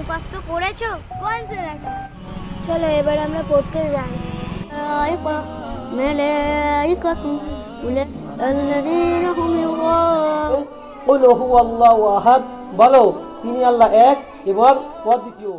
মুখস্থ করেছো কোন সেরাটা চলো এবার আমরা পড়তে যাই ملائكة الذين هم يراءون কুল হু আল্লাহ আহাদ বলো তিনি আল্লাহ এক এবং অদ্বিতীয়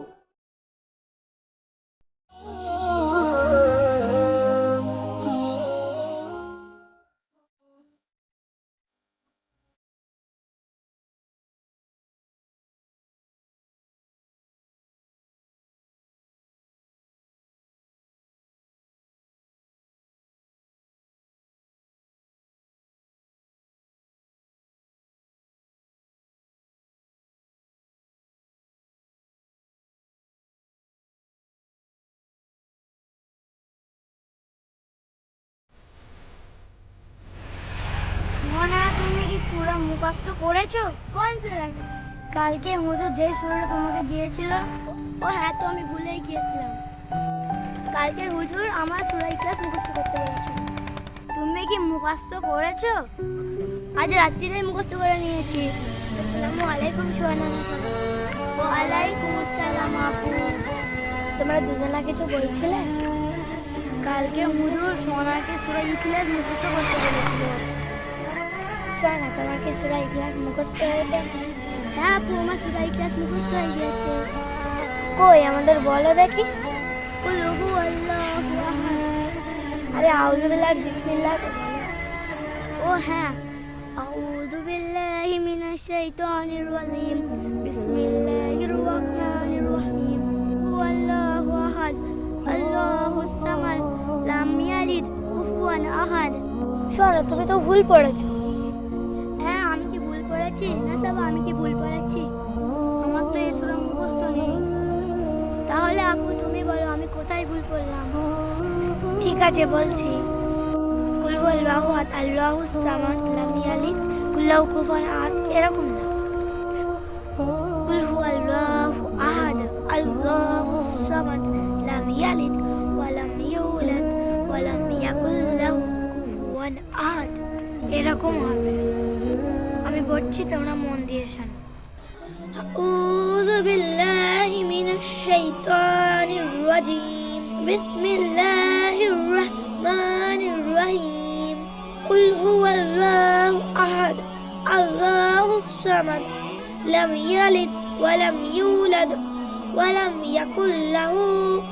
মুখস্থ করেছ? কোন সেরাটা কালকে হুজুর যে সুরাটা তোমাকে দিয়েছিল, ও হ্যাঁ তো আমি ভুলেই গিয়েছিলাম। কালকের হুজুর আমার সুরাই ক্লাস মুখস্থ করতে বলেছিল তুমি কি মুখস্থ করেছ? আজ রাত্রিরে মুখস্থ করে নিয়েছি। আসসালামু আলাইকুম সোহানা ও আলাইকুম আসসালাম আপু। তোমরা দুজনা কিছু বলছিলে? কালকে হুজুর সোনাকে সুরা ইখলাস মুখস্থ করতে বলেছিল। সোনা তোমার কি সুরা ইখলাস মুখস্থ হয়েছে। হ্যাঁ আপু আমার ইখলাস মুখস্থ হয়ে গিয়েছে। কই, আমাদের বলো দেখি। আরে আউযু বিল্লাহি বিসমিল্লাহ। ও হ্যাঁ। আউযু বিল্লাহি মিনাশ শাইতানির রাজিম। বিসমিল্লাহির রহমানির রহিম। হুয়াল্লাহু আহাদ। আল্লাহুস সামাদ। লাম ইয়ালিদ কুফুয়ান আহাদ। শোনো, তুমি তো ভুল পড়েছো। কোথায় ভুল পড়লাম ঠিক আছে বলছি কুল আল্লাহু আহাদ আল্লাহুস সামাদ লাম ইয়ালিদ কুল্লাহু কুফুয়ান আহাদ এরকম না কুল হু আল্লাহু আহাদ আল্লাহুস সামাদ লাম ইয়ালিদ ওয়া লাম ইউলাদ ওয়া লাম ইয়াকুল লাহু কুফুয়ান আহাদ এরকম হবে আমি পড়ছি তোমরা মন দিয়ে শোনো أعوذ بالله من الشيطان الرجيم বিসমিল্লাহির রহমানির রহিম কুল হুয়াল্লাহু আহাদ আল্লাহুস সামাদ লাম ইয়ালিদ ওয়া লাম ইউলাদ ওয়া লাম ইয়াকুল লাহু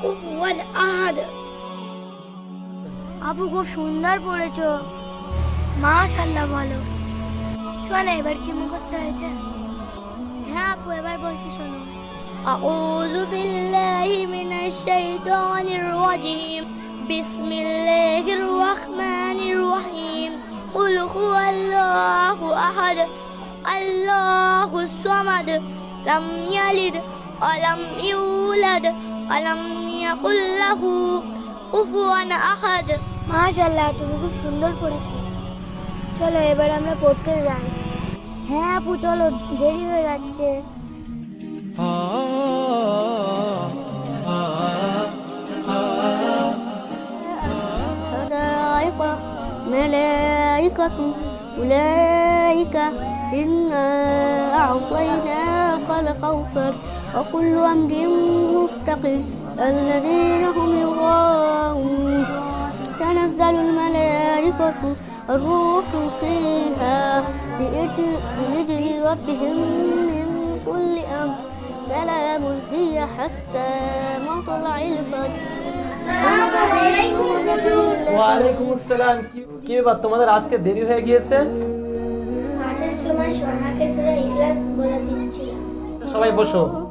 কুফুয়ান আহাদ আপু খুব সুন্দর পড়েছো। মাশাআল্লাহ বলো। শোনা এবার কি মুখস্থ হয়েছে? হ্যাঁ أعوذ بالله من الشيطان الرجيم بسم الله الرحمن الرحيم قل هو الله أحد الله الصمد لم يلد ولم يولد ولم يكن له كفوا أحد মাশাআল্লাহ তুমি খুব সুন্দর পড়েছো চলো এবার আমরা পড়তে যাই হ্যাঁ আপু চলো দেরি হয়ে যাচ্ছে ملائكة أولئك إنا أعطيناك الكوثر وكل أمر مستقل الذين هم يراءون. تنزل الملائكة الروح فيها بإذن ربهم من كل أمر. سلام هي حتى مطلع الفجر. ওয়ালাইকুম আসসালাম। কি- ব্যাপার? তোমাদের আজকে দেরি হয়ে গিয়েছে? মাসের সময় সোনাকে সুরা ইখলাস বলে দিচ্ছিলাম। সবাই বসো।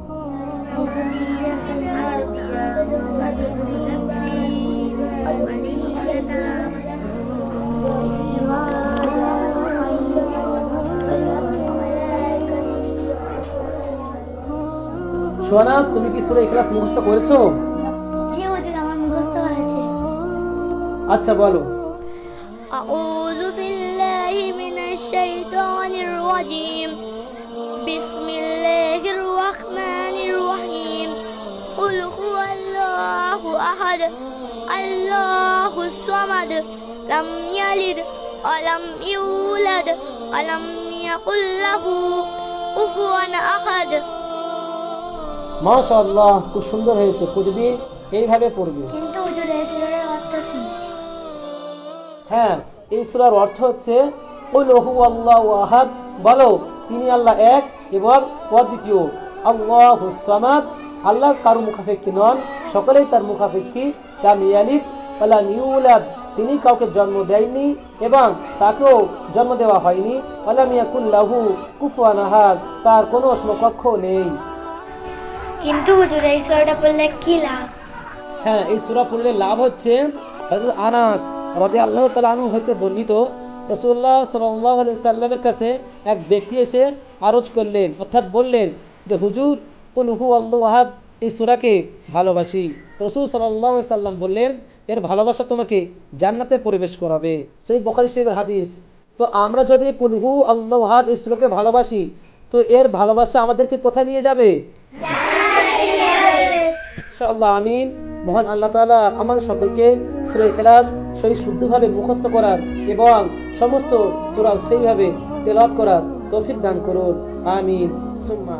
সোনা তুমি কি সুরা ইখলাস মুখস্থ করেছ? আচ্ছা বলো। আউযু বিল্লাহি মিনাশ শাইতানির রাজিম। বিসমিল্লাহির রহমানির রহিম। কুল হুয়াল্লাহু আহাদ। আল্লাহু সামাদ। লাম ইয়ালিদ ওয়া ইউলাদ। ওয়া লাম ইয়াকুল লাহু কুফুয়ান আহাদ। মাশাআল্লাহ খুব সুন্দর হয়েছে। প্রতিদিন এইভাবে পড়বে। হ্যাঁ এই সূরার অর্থ হচ্ছে আল্লাহু আহাদ বলো তিনি আল্লাহ এক এবং অদ্বিতীয় আল্লাহু সামাদ আল্লাহ কারও মুখাপেক্ষী নন সকলেই তার মুখাপেক্ষী লাম ইয়ালিদ ওয়া লাম ইউলাদ তিনি কাউকে জন্ম দেয়নি এবং তাকেও জন্ম দেওয়া হয়নি ওয়ালাম ইয়াকুল লাহু কুফুয়ান আহাদ তার কোনো সমকক্ষ নেই। কিন্তু হুজুর এই সুরাটা পড়লে কি লাভ? হ্যাঁ এই সূরা পড়লে লাভ হচ্ছে হযরত আনাস রাদিয়াল্লাহু তাআলা আনহু হতে বর্ণিত রাসূলুল্লাহ সাল্লাল্লাহু আলাইহি সাল্লামের কাছে এক ব্যক্তি এসে আরজ করলেন অর্থাৎ বললেন যে হুজুর কুল হু আল্লাহু এই সুরাকে ভালোবাসি। রাসূল আলাইহি সাল্লাম বললেন এর ভালোবাসা তোমাকে জান্নাতে প্রবেশ করাবে। সেই বুখারী শরীফের হাদিস। তো আমরা যদি কুল হু আল্লাহু আহাদ এই সূরাকে ভালোবাসি তো এর ভালোবাসা আমাদেরকে কোথায় নিয়ে যাবে? আমিন। মহান আল্লাহ তালা আমাদের সকলকে সুরে খেলাস সেই শুদ্ধভাবে মুখস্থ করার এবং সমস্ত সুরাজ সেইভাবে তেলাত করার তৌফিক দান করুন আমিন সুম্মা।